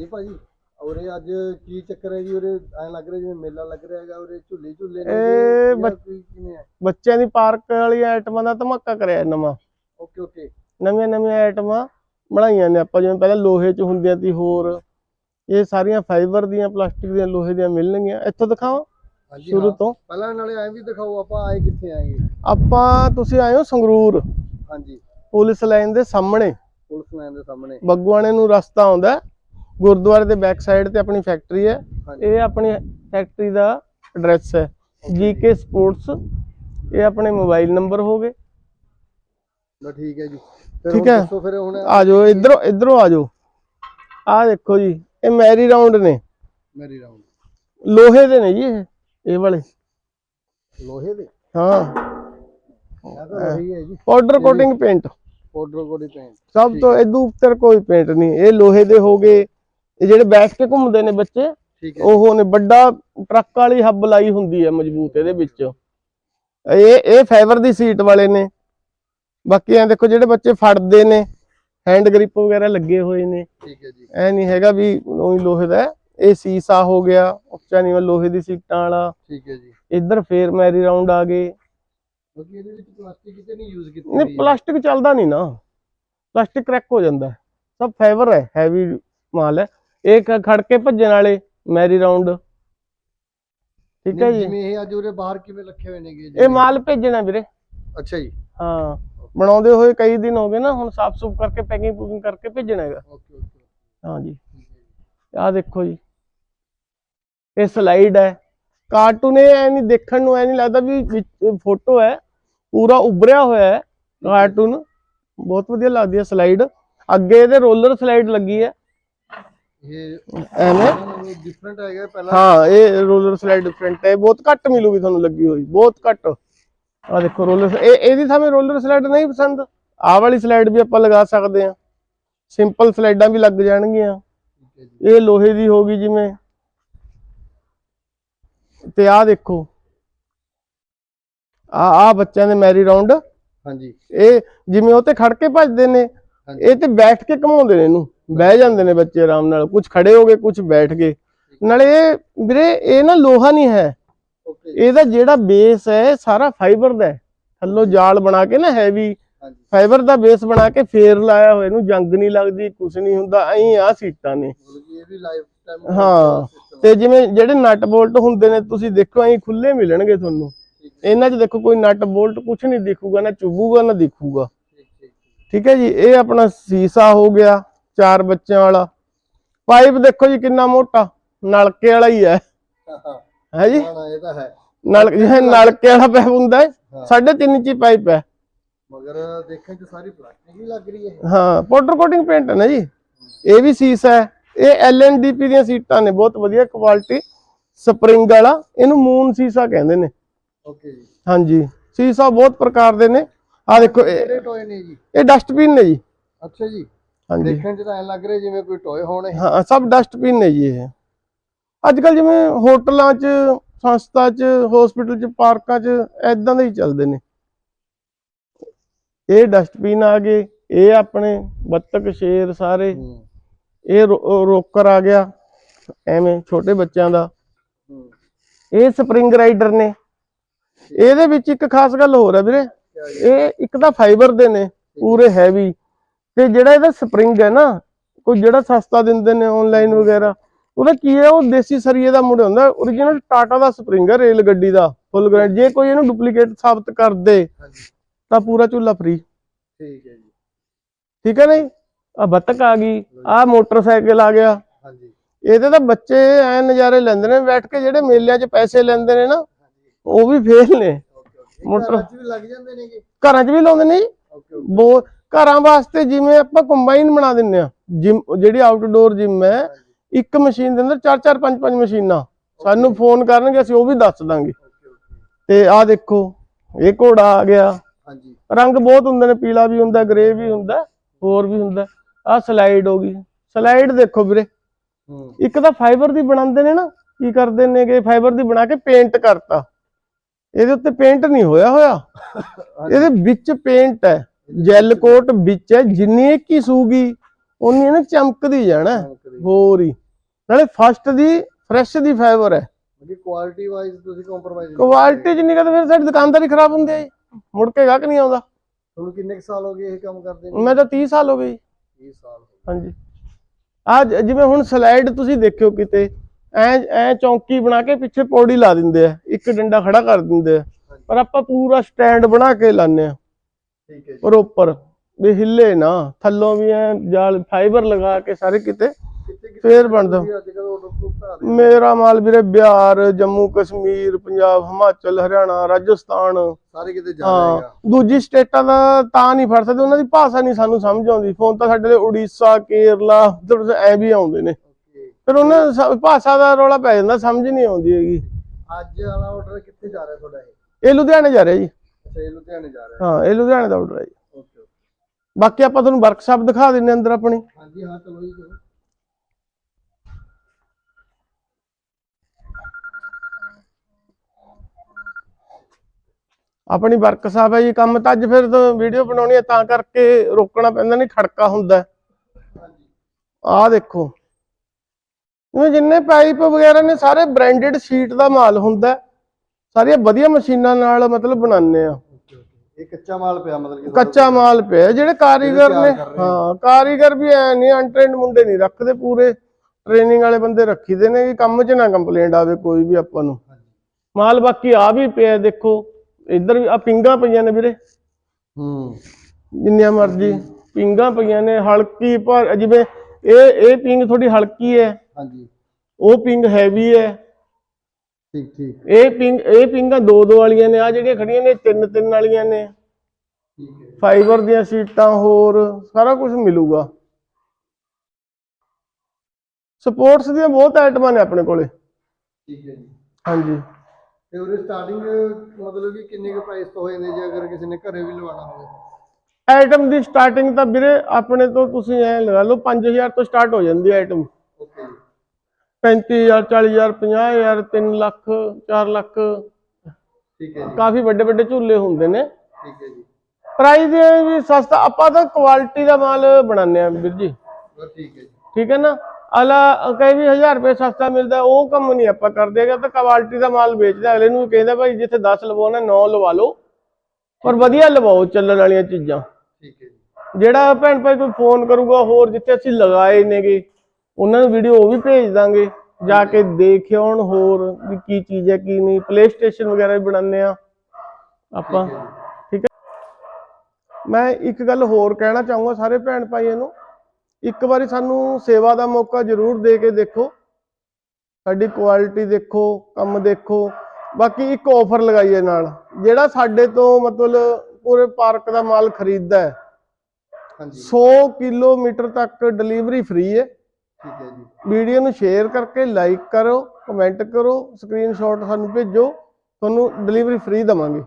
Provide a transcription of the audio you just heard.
ਹਾਂਜੀ ਭਾਜੀ। ਉਰੇ ਅੱਜ ਕੀ ਚੱਕਰ ਹੈ ਜੀ? ਉਰੇ ਐ ਲੱਗ ਰਿਹਾ ਜਿਵੇਂ ਮੇਲਾ ਲੱਗ ਰਿਹਾ ਹੈਗਾ ਉਰੇ ਝੁੱਲੇ ਝੁੱਲੇ ਨੇ ਇਹ ਜਾਂ। ਬੱਚ- ਕੋਈ ਕਿਵੇਂ ਹੈ? ਬੱਚਿਆਂ ਦੀ ਪਾਰਕ ਵਾਲੀਆਂ ਆਈਟਮਾਂ ਦਾ ਧਮਾਕਾ ਕਰਿਆ ਨਵਾਂ। Okay okay. ਨਵੀਆਂ ਨਵੀਆਂ ਆਈਟਮਾਂ ਬਣਾਈਆਂ ਨੇ ਆਪਾਂ ਜਿਵੇਂ ਪਹਿਲਾਂ ਲੋਹੇ 'ਚ ਹੁੰਦੀਆਂ ਸੀ ਹੋਰ। ਇਹ ਸਾਰੀਆਂ ਫਾਈਬਰ ਦੀਆਂ ਪਲਾਸਟਿਕ ਦੀਆਂ ਲੋਹੇ ਦੀਆਂ ਮਿਲਣਗੀਆਂ। ਇੱਥੋਂ ਦਿਖਾਵਾਂ ਹਾਂਜੀ ਸ਼ੁਰੂ ਹਾਂ। ਤੋਂ। ਪਹਿਲਾਂ ਨਾਲੇ ਐ ਵੀ ਦਿਖਾਓ ਆਪਾਂ ਆਏ ਕਿੱਥੇ ਆਏਗੇ ਆਪਾਂ ਤੁਸੀਂ ਆਏ ਹੋ ਸੰਗਰੂਰ? ਹਾਂਜੀ। ਪੁਲਿਸ ਲਾਈਨ ਦੇ ਸਾਹਮਣੇ। ਪੁਲਿਸ ਲਾਈਨ ਦੇ ਸਾਹਮਣੇ। ਬੱਗੂਆਣੇ ਨੂੰ ਰਸਤਾ ਆਉਂਦਾ ਹੈ। ਗੁਰਦੁਆਰੇ ਦੇ ਬੈਕ ਸਾਈਡ ਤੇ ਆਪਣੀ ਫੈਕਟਰੀ ਹੈ। ਇਹ ਆਪਣੀ ਫੈਕਟਰੀ ਦਾ ਐਡਰੈਸ ਹੈ। ਜੀਕੇ ਸਪੋਰਟਸ ਇਹ ਆਪਣੇ ਮੋਬਾਈਲ ਨੰਬਰ ਹੋਗੇ ਬਸ ਠੀਕ ਹੈ ਜੀ। ਠੀਕ ਹੈ। ਫਿਰ ਹੁਣ ਆ ਜਾਓ ਇਧਰੋਂ ਇਧਰੋਂ ਆ ਜਾਓ। ਆ ਦੇਖੋ ਜੀ ਇਹ ਮੈਰੀ ਰਾਉਂਡ ਨੇ। ਮੇਰੀ ਰਾਉਂਡ ਲੋਹੇ ਦੇ ਨੇ ਜੀ ਇਹ ਇਹ ਵਾਲੇ। ਲੋਹੇ ਦੇ? ਹਾਂ। ਪਾਊਡਰ ਕੋਟਿੰਗ ਪੇਂਟ ਪਾਊਡਰ ਕੋਡੀ ਪੇਂਟ ਸਭ ਤੋਂ ਇਦੋਂ ਉੱਤਰ ਕੋਈ ਪੇਂਟ ਨਹੀਂ। ਇਹ ਲੋਹੇ ਦੇ ਹੋਗੇ ਇਹ ਜਿਹੜੇ ਬੈਠ ਕੇ ਘੁੰਮਦੇ ਨੇ ਬੱਚੇ ਉਹ ਨੇ ਵੱਡਾ ਟਰੱਕ ਵਾਲੀ ਹੱਬ ਲਾਈ ਹੁੰਦੀ ਹੈ ਮਜ਼ਬੂਤ ਇਹਦੇ ਵਿੱਚ। ਇਹ ਇਹ ਫਾਈਬਰ ਦੀ ਸੀਟ ਵਾਲੇ ਨੇ। ਬਾਕੀ ਐ ਦੇਖੋ ਜਿਹੜੇ ਬੱਚੇ ਫੜਦੇ ਨੇ ਹੈਂਡ ਗ੍ਰਿਪ ਵਗੈਰਾ ਲੱਗੇ ਹੋਏ ਨੇ। ਠੀਕ ਹੈ ਜੀ। ਐ ਨਹੀਂ ਹੈਗਾ ਵੀ ਉਹੀ ਲੋਹੇ ਦਾ। ਇਹ ਸੀਸਾ ਹੋ ਗਿਆ ਉੱਚਾ ਨੀਵਾਂ ਲੋਹੇ ਦੀ ਸੀਟਾਂ ਵਾਲਾ। ਠੀਕ ਹੈ ਜੀ। ਇੱਧਰ ਫੇਰ ਮੈਰੀ ਰਾਉਂਡ ਆ ਗਏ। ਕਿਉਂਕਿ ਇਹਦੇ ਵਿੱਚ ਪਲਾਸਟਿਕ ਕਿਤੇ ਨਹੀਂ ਯੂਜ਼ ਕੀਤੀ ਨਹੀਂ। ਪਲਾਸਟਿਕ ਚੱਲਦਾ ਨਹੀਂ ਨਾ। ਪਲਾਸਟਿਕ ਕ੍ਰੈਕ ਹੋ ਜਾਂਦਾ। ਸਭ ਫਾਈਬਰ ਹੈ ਹੈਵੀ ਮਾਲ ਹੈ। ਇਹ ਖੜ ਕੇ ਭੱਜਣ ਵਾਲੇ ਮੈਰੀ ਰਾਉਂਡ। ਠੀਕ ਹੈ ਜੀ? ਜਿਵੇਂ ਇਹ ਅੱਜ ਉਰੇ ਬਾਹਰ ਕਿਵੇਂ ਰੱਖੇ ਹੋਏ ਨੇਗੇ ਇਹ ਮਾਲ ਭੇਜਣਾ ਵੀਰੇ। ਅੱਛਾ ਜੀ। ਹਾਂ ਬਣਾਉਂਦੇ ਹੋਏ ਕਈ ਦਿਨ ਹੋ ਗਏ ਨਾ ਹੁਣ ਸਾਫ਼ ਸੁਫ ਕਰਕੇ ਪੈਕਿੰਗ ਪੂਕਿੰਗ ਕਰਕੇ ਭੇਜਣਾ ਹੈਗਾ। ਓਕੇ ਓਕੇ ਹਾਂ ਜੀ। ਜੀ। ਆਹ ਦੇਖੋ ਜੀ। ਇਹ ਸਲਾਈਡ ਹੈ। ਕਾਰਟੂਨ ਇਹ ਐ ਨਹੀਂ ਦੇਖਣ ਨੂੰ ਐ ਨਹੀਂ ਲੱਗਦਾ ਵੀ ਫੋਟੋ ਹੈ। ਪੂਰਾ ਉਭਰਿਆ ਹੋਇਆ ਹੈ। ਕਾਰਟੂਨ। ਬਹੁਤ ਵਧੀਆ ਲੱਗਦੀ ਹੈ ਸਲਾਈਡ। ਅੱਗੇ ਇਹਦੇ ਰੋਲਰ ਸਲਾਈਡ ਲੱਗੀ ਹੈ। ਇਹ ਐਵੇਂ? ਡਿਫਰੈਂਟ ਹੈਗਾ ਪਹਿਲਾਂ। ਹਾਂ ਇਹ ਰੋਲਰ ਸਲਾਈਡ ਡਿਫਰੈਂਟ ਹੈ। ਬਹੁਤ ਘੱਟ ਮਿਲੂਗੀ ਤੁਹਾਨੂੰ ਲੱਗੀ ਹੋਈ ਬਹੁਤ ਘੱਟ। ਆ ਦੇਖੋ ਰੋਲਰ ਇਹ ਇਹਦੀ ਥਾਵੇਂ ਰੋਲਰ ਸਲਾਈਡ ਨਹੀਂ ਪਸੰਦ। ਆਹ ਵਾਲੀ ਸਲਾਈਡ ਵੀ ਆਪਾਂ ਲਗਾ ਸਕਦੇ ਹਾਂ। ਸਿੰਪਲ ਸਲਾਈਡਾਂ ਵੀ ਲੱਗ ਜਾਣਗੀਆਂ। ਠੀਕ ਹੈ ਜੀ। ਇਹ ਲੋਹੇ ਦੀ ਹੋਗੀ ਜਿਵੇਂ। ਤੇ ਆਹ ਦੇਖੋ। ਆ ਆ ਬੱਚਿਆਂ ਦੇ ਮੈਰੀ ਰਾਉਂਡ ਹਾਂਜੀ। ਇਹ ਜਿਵੇਂ ਉਹ ਤੇ ਖੜ ਕੇ ਭੱਜਦੇ ਨੇ। ਇਹ ਤੇ ਬੈਠ ਕੇ ਘਮਾਉਂਦੇ ਨੇ ਇਹਨੂੰ। ਬਹਿ ਜਾਂਦੇ ਨੇ ਬੱਚੇ ਆਰਾਮ ਨਾਲ ਕੁਝ ਖੜੇ ਹੋ ਗਏ ਕੁਝ ਬੈਠ ਗਏ ਨਾਲੇ ਇਹ ਵੀਰੇ ਇਹ ਨਾ ਲੋਹਾ ਨਹੀਂ ਹੈ। ਇਹਦਾ ਜਿਹੜਾ ਬੇਸ ਹੈ ਸਾਰਾ ਫਾਈਬਰ ਦਾ ਹੈ। ਥੱਲੋਂ ਜਾਲ ਬਣਾ ਕੇ ਨਾ ਹੈਵੀ ਫਾਈਬਰ ਦਾ ਬੇਸ ਬਣਾ ਕੇ ਫੇਰ ਲਾਇਆ ਹੋਇਆ। ਇਹਨੂੰ ਜੰਗ ਨਹੀਂ ਲੱਗਦੀ ਕੁਝ ਨਹੀਂ ਹੁੰਦਾ। ਐਂ ਆ ਸੀਟਾਂ ਨੇ। ਹਾਂ। ਤੇ ਜਿਵੇਂ ਜਿਹੜੇ ਨਟ ਬੋਲਟ ਹੁੰਦੇ ਨੇ ਤੁਸੀਂ ਦੇਖੋ ਐਂ ਖੁੱਲੇ ਮਿਲਣਗੇ ਤੁਹਾਨੂੰ। ਇਹਨਾਂ 'ਚ ਦੇਖੋ ਕੋਈ ਨਟ ਬੋਲਟ ਕੁਝ ਨਹੀਂ ਦਿਖੂਗਾ ਨਾ ਚੁਭੂਗਾ ਨਾ ਦਿਖੂਗਾ। ਠੀਕ ਹੈ ਜੀ? ਇਹ ਆਪਣਾ ਸੀਸਾ ਹੋ ਗਿਆ। ਚਾਰ ਬੱਚਿਆਂ ਵਾਲਾ। ਪਾਈਪ ਦੇਖੋ ਜੀ ਕਿੰਨਾ ਮੋਟਾ ਨਲਕੇ ਵਾਲਾ ਹੀ ਹੈ। ਹਾਂ ਜੀ? ਇਹ ਤਾਂ ਹੈ। ਨਲ ਜਿਵੇਂ ਨਲਕੇ ਵਾਲਾ ਪਾਈਪ ਹੁੰਦਾ ਹੈ। ਹਾਂ। ਸਾਢੇ ਤਿੰਨ ਇੰਚੀ ਪਾਈਪ ਹੈ। ਮਗਰ ਦੇਖਣ ਚ ਸਾਰੀ ਪਲਾਸਟਿਕ ਹੀ ਲੱਗ ਰਹੀ ਹੈ ਹਾਂ ਪਾਊਡਰ ਕੋਟਿੰਗ ਪੇਂਟ ਹੈ ਨਾ ਜੀ। ਇਹ ਵੀ ਸੀਸਾ ਹੈ। ਇਹ ਐਲਐਨਡੀਪੀ ਦੀਆਂ ਸੀਟਾਂ ਨੇ ਬਹੁਤ ਵਧੀਆ ਕੁਆਲਿਟੀ ਸਪਰਿੰਗ ਵਾਲਾ। ਇਹਨੂੰ ਮੂਨ ਸੀਸਾ ਕਹਿੰਦੇ ਨੇ। ਓਕੇ ਜੀ। ਹਾਂਜੀ ਸੀਸਾ ਬਹੁਤ ਪ੍ਰਕਾਰ ਦੇ ਨੇ। ਆ ਦੇਖੋ ਇਹ ਕਿਹੜੇ ਟੋਏ ਨੇ ਜੀ। ਇਹ ਡਸਟਬਿਨ ਨੇ ਜੀ। ਅੱਛਾ ਜੀ। ਹਾਂਜੀ। ਦੇਖਣ ਚ ਤਾਂ ਐ ਲੱਗ ਰਿਹਾ ਜਿਵੇਂ ਕੋਈ ਟੋਏ ਹੋਣੇ। ਹਾਂ ਸਭ ਡਸਟਬਿਨ ਨੇ ਜੀ ਇਹ। ਅੱਜ ਕੱਲ ਜਿਵੇਂ ਹੋਟਲਾਂ 'ਚ ਸੰਸਥਾ 'ਚ ਹਸਪੀਟਲ 'ਚ ਪਾਰਕਾਂ 'ਚ ਐਦਾਂ ਦੇ ਹੀ ਚੱਲਦੇ ਨੇ। ਇਹ ਡਸਟਬਿਨ ਆ ਗਏ ਇਹ ਆਪਣੇ ਬੱਤਕ ਸ਼ੇਰ ਸਾਰੇ। ਇਹ ਰੋਕਰ ਆ ਗਿਆ ਐਵੇਂ ਛੋਟੇ ਬੱਚਿਆਂ ਦਾ। ਇਹ ਸਪਰਿੰਗ ਰਾਈਡਰ ਨੇ। ਇਹਦੇ ਵਿੱਚ ਇੱਕ ਖਾਸ ਗੱਲ ਹੋਰ ਹੈ ਵੀਰੇ? ਇਹ ਇੱਕ ਤਾਂ ਫਾਈਬਰ ਦੇ ਨੇ ਪੂਰੇ ਹੈਵੀ ਤੇ ਜਿਹੜਾ ਇਹਦਾ ਸਪਰਿੰਗ ਹੈ ਨਾ ਕੋਈ ਜਿਹੜਾ ਸਸਤਾ ਦਿੰਦੇ ਨੇ ਆਨਲਾਈਨ ਵਗੈਰਾ ਉਹਦਾ ਕੀ ਹੈ ਉਹ ਦੇਸੀ ਸਰੀਏ ਦਾ ਮੁੜ ਹੁੰਦਾ origignal ਟਾਟਾ ਦਾ ਸਪਰਿੰਗ ਹੈ ਰੇਲ ਗੱਡੀ ਦਾ ਫੁੱਲ ਗ੍ਰੈਂਡ ਜੇ ਕੋਈ ਇਹਨੂੰ ਡੁਪਲੀਕੇਟ ਸਾਬਤ ਕਰ ਦੇ ਤਾਂ ਪੂਰਾ ਝੂਲਾ ਫ੍ਰੀ ਠੀਕ ਹੈ ਜੀ। ਠੀਕ ਹੈ ਨਹੀਂ? ਆ ਬੱਤਕ ਆ ਗਈ ਆ ਮੋਟਰਸਾਈਕਲ ਆ ਗਿਆ। ਹਾਂਜੀ। ਇਹਦੇ ਤਾਂ ਬੱਚੇ ਐ ਨਜ਼ਾਰੇ ਲੈਂਦੇ ਨੇ ਬੈਠ ਕੇ ਜਿਹੜੇ ਮੇਲਿਆਂ 'ਚ ਪੈਸੇ ਲੈਂਦੇ ਨੇ ਨਾ ਉਹ ਵੀ ਫੇਲ ਨੇ। ਮੋਟਰ- ਲੱਗ ਜਾਂਦੇ ਨੇਗੇ। ਘਰਾਂ 'ਚ ਵੀ ਲਾਉਂਦੇ ਨੇ ਬਹੁਤ ਘਰਾਂ ਵਾਸਤੇ ਜਿਵੇਂ ਆਪਾਂ ਕੰਬਾਈਨ ਬਣਾ ਦਿੰਨੇ ਆ। ਜਿਮ ਜਿਹੜੀ ਆਊਟਡੋਰ ਜਿਮ ਹੈ ਇੱਕ ਮਸ਼ੀਨ ਦੇ ਅੰਦਰ 4-4 5-5 ਮਸ਼ੀਨਾਂ ਸਾਨੂੰ ਫੋਨ ਕਰਨਗੇ ਅਸੀਂ ਉਹ ਵੀ ਦੱਸ ਦਾਂਗੇ। ਤੇ ਆਹ ਦੇਖੋ ਇਹ ਘੋੜਾ ਆ ਗਿਆ। ਹਾਂਜੀ। ਰੰਗ ਬਹੁਤ ਹੁੰਦੇ ਨੇ ਪੀਲਾ ਵੀ ਹੁੰਦਾ ਗ੍ਰੇ ਵੀ ਹੁੰਦਾ ਹੋਰ ਵੀ ਹੁੰਦਾ। ਆਹ ਸਲਾਈਡ ਹੋ ਗਈ। ਸਲਾਈਡ ਦੇਖੋ ਵੀਰੇ। ਇੱਕ ਤਾਂ ਫਾਈਬਰ ਦੀ ਬਣਾਉਂਦੇ ਨੇ ਨਾ ਕੀ ਕਰਦੇ ਨੇਗੇ ਫਾਈਬਰ ਦੀ ਬਣਾ ਕੇ ਪੇਂਟ ਕਰਤਾ। ਇਹਦੇ ਉੱਤੇ ਪੇਂਟ ਨਹੀਂ ਹੋਇਆ ਹੋਇਆ। ਇਹਦੇ ਵਿੱਚ ਪੇਂਟ ਹੈ। ਜੈਲ ਕੋਟ ਵਿੱਚ ਹੈ ਜਿੰਨੀ ਕੀ ਸੂਗੀ ਉਨੀ ਇਹਨੇ ਚਮਕਦੀ ਜਾਣਾ ਹੋਰ ਹੀ। ਨਾਲੇ ਫਸਟ ਦੀ ਫਰੈਸ਼ ਦੀ ਫਾਈਬਰ ਹੈ। ਕੁਆਲਿਟੀ ਵਾਈਜ਼ ਤੁਸੀਂ ਕੰਪਰੋਮਾਈਜ਼ ਕੁਆਲਿਟੀ ਨਹੀਂ ਕਦੇ ਫਿਰ ਸਾਡੀ ਦੁਕਾਨਦਾਰੀ ਖਰਾਬ ਹੁੰਦੀ ਹੈ। ਮੁੜ ਕੇ ਗਾਹਕ ਨਹੀਂ ਆਉਂਦਾ। ਤੁਹਾਨੂੰ ਕਿੰਨੇ ਸਾਲ ਹੋ ਗਏ ਇਹ ਕੰਮ ਕਰਦੇ ਨੂੰ? ਮੈਂ ਤਾਂ 30 ਸਾਲ ਹੋ ਗਏ ਜੀ। 30 ਸਾਲ ਹੋ ਹਾਂਜੀ। ਆ ਜਿਵੇਂ ਹੁਣ ਸਲਾਈਡ ਤੁਸੀਂ ਦੇਖਿਓ ਕਿਤੇ ਐ ਐ ਚੌਂਕੀ ਬਣਾ ਕੇ ਪਿੱਛੇ ਪੌੜੀ ਲਾ ਦਿੰਦੇ ਆ। ਇੱਕ ਡੰਡਾ ਖੜਾ ਕਰ ਦਿੰਦੇ ਆ। ਪਰ ਆਪਾਂ ਪੂਰਾ ਸਟੈਂਡ ਬਣਾ ਕੇ ਲਾਉਂਦੇ ਆ। ਠੀਕ ਹੈ ਜੀ। ਪ੍ਰੋਪਰ ਵੀ ਹਿੱਲੇ ਨਾ ਥੱਲੋਂ ਵੀ ਐ ਜਾਲ ਫਾਈਬਰ ਲਗਾ ਕੇ ਸਾਰੇ ਕਿਤੇ ਫੇਰ ਬਣਦਾ। ਮੇਰਾ ਮਾਲ ਵੀਰੇ ਬਿਹਾਰ ਜੰਮੂ ਕਸ਼ਮੀਰ ਪੰਜਾਬ ਹਿਮਾਚਲ ਹਰਿਆਣਾ ਰਾਜਸਥਾਨ। ਸਾਰੇ ਕਿਤੇ ਜਾ ਹਾਂ ਰਹੇਗਾ ਦੂਜੀ ਸਟੇਟਾਂ ਦਾ ਤਾਂ ਨਹੀਂ ਫੜ ਸਕਦੇ ਉਹਨਾਂ ਦੀ ਭਾਸ਼ਾ ਨਹੀਂ ਸਾਨੂੰ ਸਮਝ ਆਉਂਦੀ। ਫੋਨ ਤਾਂ ਸਾਡੇ ਲਈ ਉੜੀਸਾ ਕੇਰਲਾ ਉਧਰ ਐ ਵੀ ਆਉਂਦੇ ਨੇ। ਫਿਰ ਉਹਨਾਂ ਭਾਸ਼ਾ ਦਾ ਰੌਲਾ ਪੈ ਜਾਂਦਾ ਸਮਝ ਨਹੀਂ ਆਉਂਦੀ ਹੈਗੀ। ਅੱਜ ਵਾਲਾ ਆਰਡਰ ਕਿੱਥੇ ਜਾ ਰਿਹਾ ਤੁਹਾਡਾ ਇਹ ਲੁਧਿਆਣੇ ਜਾ ਰਿਹਾ ਜੀ। ਅੱਛਾ ਇਹ ਲੁਧਿਆਣੇ ਜਾ ਰਿਹਾ ਹਾਂ? ਇਹ ਲੁਧਿਆਣੇ ਦਾ ਆਰਡਰ ਹੈ ਜੀ। ਓਕੇ ਬਾਕੀ ਆਪਾਂ ਤੁਹਾਨੂੰ ਵਰਕਸ਼ਾਪ ਦਿਖਾ ਦਿੰਨੇ ਅੰਦਰ ਆਪਣੀ। ਹਾਂਜੀ ਹਾਂ ਚਲੋ ਜੀ ਚਲੋ। ਆਪਣੀ ਵਰਕਸ਼ਾਪ ਹੈ ਜੀ ਕੰਮ ਤਾਂ ਅੱਜ ਫਿਰ ਵੀਡੀਓ ਬਣਾਉਣੀ ਹੈ ਤਾਂ ਕਰਕੇ ਰੋਕਣਾ ਪੈਂਦਾ ਨਹੀਂ ਖੜਕਾ ਹੁੰਦਾ ਆਹ ਦੇਖੋ। ਜਿੰਨੇ ਪਾਈਪ ਵਗੈਰਾ ਨੇ ਸਾਰੇ ਬ੍ਰਾਂਡਡ ਸ਼ੀਟ ਦਾ ਮਾਲ ਹੁੰਦਾ। ਸਾਰੀਆਂ ਵਧੀਆ ਮਸ਼ੀਨਾਂ ਨਾਲ ਮਤਲਬ ਬਣਾਉਂਦੇ ਆ। ਇਹ ਕੱਚਾ ਮਾਲ ਪਿਆ ਮਤਲਬ ਕਿ ਕੱਚਾ ਮਾਲ ਪਿਆ ਜਿਹੜੇ ਕਾਰੀਗਰ ਨੇ ਹਾਂ ਕਾਰੀਗਰ ਵੀ ਐ ਨਹੀਂ ਅਨਟ੍ਰੇਨਡ ਮੁੰਡੇ ਨਹੀਂ ਰੱਖਦੇ ਪੂਰੇ। ਟ੍ਰੇਨਿੰਗ ਵਾਲੇ ਬੰਦੇ ਰੱਖੀਦੇ ਨੇ ਕਿ ਕੰਮ 'ਚ ਨਾ ਕੰਪਲੇਂਟ ਆਵੇ ਕੋਈ ਵੀ ਆਪਾਂ ਨੂੰ। ਮਾਲ ਬਾਕੀ ਆ ਵੀ ਪਿਆ ਦੇਖੋ ਇੱਧਰ ਵੀ ਆ ਪਿੰਗਾ ਪਈਆਂ ਨੇ ਵੀਰੇ। ਹੂੰ। ਜਿੰਨੀਆਂ ਮਰਜ਼ੀ ਪਿੰਗਾ ਪਈਆਂ ਨੇ ਹਲਕੀ ਪਰ ਜਿਵੇਂ ਇਹ ਇਹ ਪਿੰਗ ਥੋੜੀ ਹਲਕੀ ਹੈ। ਹਾਂਜੀ। ਉਹ ਪਿੰਗ ਹੈਵੀ ਹੈ। ਠੀਕ ਠੀਕ। ਇਹ ਪਿੰਗ ਇਹ ਪਿੰਗਾਂ ਦੋ ਦੋ ਵਾਲੀਆਂ ਨੇ ਆ ਜਿਹੜੀਆਂ ਖੜੀਆਂ ਨੇ ਤਿੰਨ ਤਿੰਨ ਵਾਲੀਆਂ ਨੇ। ਫਾਈਬਰ ਦੀਆਂ ਸੀਟਾਂ ਹੋਰ ਸਾਰਾ ਕੁਝ ਮਿਲੂਗਾ। ਸਪੋਰਟਸ ਦੀਆਂ ਬਹੁਤ ਆਈਟਮਾਂ ਨੇ ਆਪਣੇ ਕੋਲੇ। ਠੀਕ ਹੈ ਜੀ। ਹਾਂਜੀ। ਤੇ ਉਹਦੇ ਸਟਾਰਟਿੰਗ ਮਤਲਬ ਕਿ ਕਿੰਨੇ ਕੁ ਪ੍ਰਾਈਸ ਤੋਂ ਹੋ ਜਾਂਦੇ ਜੇ ਅਗਰ ਕਿਸੇ ਨੇ ਘਰੇ ਵੀ ਲਵਾਉਣਾ ਹੋਵੇ? ਆਈਟਮ ਦੀ ਸਟਾਰਟਿੰਗ ਤਾਂ ਵੀਰੇ ਆਪਣੇ ਤੋਂ ਤੁਸੀਂ ਐ ਲਗਾ ਲਓ 5000 ਤੋਂ ਸਟਾਰਟ ਹੋ ਜਾਂਦੀ ਆਈਟਮ 35000 40000 50000 3 ਲੱਖ 4 ਲੱਖ। ਠੀਕ ਹੈ ਜੀ। ਕਾਫੀ ਵੱਡੇ ਵੱਡੇ ਝੂਲੇ ਹੁੰਦੇ ਨੇ। ਠੀਕ ਹੈ ਜੀ। ਪ੍ਰਾਈਸ ਵੀ ਸਸਤਾ ਆਪਾਂ ਤਾਂ ਕੁਆਲਿਟੀ ਦਾ ਮਾਲ ਬਣਾਉਂਦੇ ਆ ਵੀਰ ਜੀ। ਠੀਕ ਹੈ ਜੀ। ਠੀਕ ਹੈ ਨਾ? ਅਲਾ ਕਈ ਵੀ 1000 ਰੁਪਏ ਸਸਤਾ ਮਿਲਦਾ ਉਹ ਕੰਮ ਨਹੀਂ ਆਪਾਂ ਕਰਦੇ ਹੈਗੇ ਤਾਂ ਕੁਆਲਿਟੀ ਦਾ ਮਾਲ ਵੇਚਦਾ ਅਗਲੇ ਨੂੰ ਕਹਿੰਦਾ ਭਾਈ ਜਿੱਥੇ 10 ਲਵਾਉਣਾ 9 ਲਵਾ ਲਓ। ਪਰ ਵਧੀਆ ਲਵਾਓ ਚੱਲਣ ਵਾਲੀਆਂ ਚੀਜ਼ਾਂ। ਠੀਕ ਹੈ ਜੀ। ਜਿਹੜਾ ਭੈਣ ਭਾਈ ਕੋਈ ਫੋਨ ਕਰੂਗਾ ਹੋਰ ਜਿੱਥੇ ਅਸੀਂ ਲਗਾਏ ਨੇਗੇ ਉਹਨਾਂ ਨੂੰ ਵੀਡੀਓ ਉਹ ਵੀ ਭੇਜ ਦਾਂਗੇ ਜਾ ਕੇ ਦੇਖ ਆਉਣ ਹੋਰ ਵੀ ਕੀ ਚੀਜ਼ ਹੈ ਕੀ ਨਹੀਂ। ਪਲੇ ਸਟੇਸ਼ਨ ਵਗੈਰਾ ਵੀ ਬਣਾਉਂਦੇ ਆ ਆਪਾਂ। ਠੀਕ ਹੈ? ਮੈਂ ਇੱਕ ਗੱਲ ਹੋਰ ਕਹਿਣਾ ਚਾਹੂੰਗਾ ਸਾਰੇ ਭੈਣ ਭਾਈਆਂ ਨੂੰ। ਇੱਕ ਵਾਰੀ ਸਾਨੂੰ ਸੇਵਾ ਦਾ ਮੌਕਾ ਜ਼ਰੂਰ ਦੇ ਕੇ ਦੇਖੋ। ਸਾਡੀ ਕੁਆਲਿਟੀ ਦੇਖੋ ਕੰਮ ਦੇਖੋ। ਬਾਕੀ ਇੱਕ ਆਫਰ ਲਗਾਈਏ ਨਾਲ ਜਿਹੜਾ ਸਾਡੇ ਤੋਂ ਮਤਲਬ ਪੂਰੇ ਪਾਰਕ ਦਾ ਮਾਲ ਖਰੀਦਦਾ ਹੈ। ਹਾਂਜੀ। 100 ਕਿਲੋਮੀਟਰ ਤੱਕ ਡਿਲੀਵਰੀ ਫ੍ਰੀ ਹੈ। ਠੀਕ ਹੈ ਜੀ। ਵੀਡੀਓ ਨੂੰ ਸ਼ੇਅਰ ਕਰਕੇ ਲਾਈਕ ਕਰੋ, ਕਮੈਂਟ ਕਰੋ, ਸਕਰੀਨਸ਼ਾਟ ਸਾਨੂੰ ਭੇਜੋ, ਤੁਹਾਨੂੰ ਡਿਲੀਵਰੀ ਫ੍ਰੀ ਦਵਾਂਗੇ।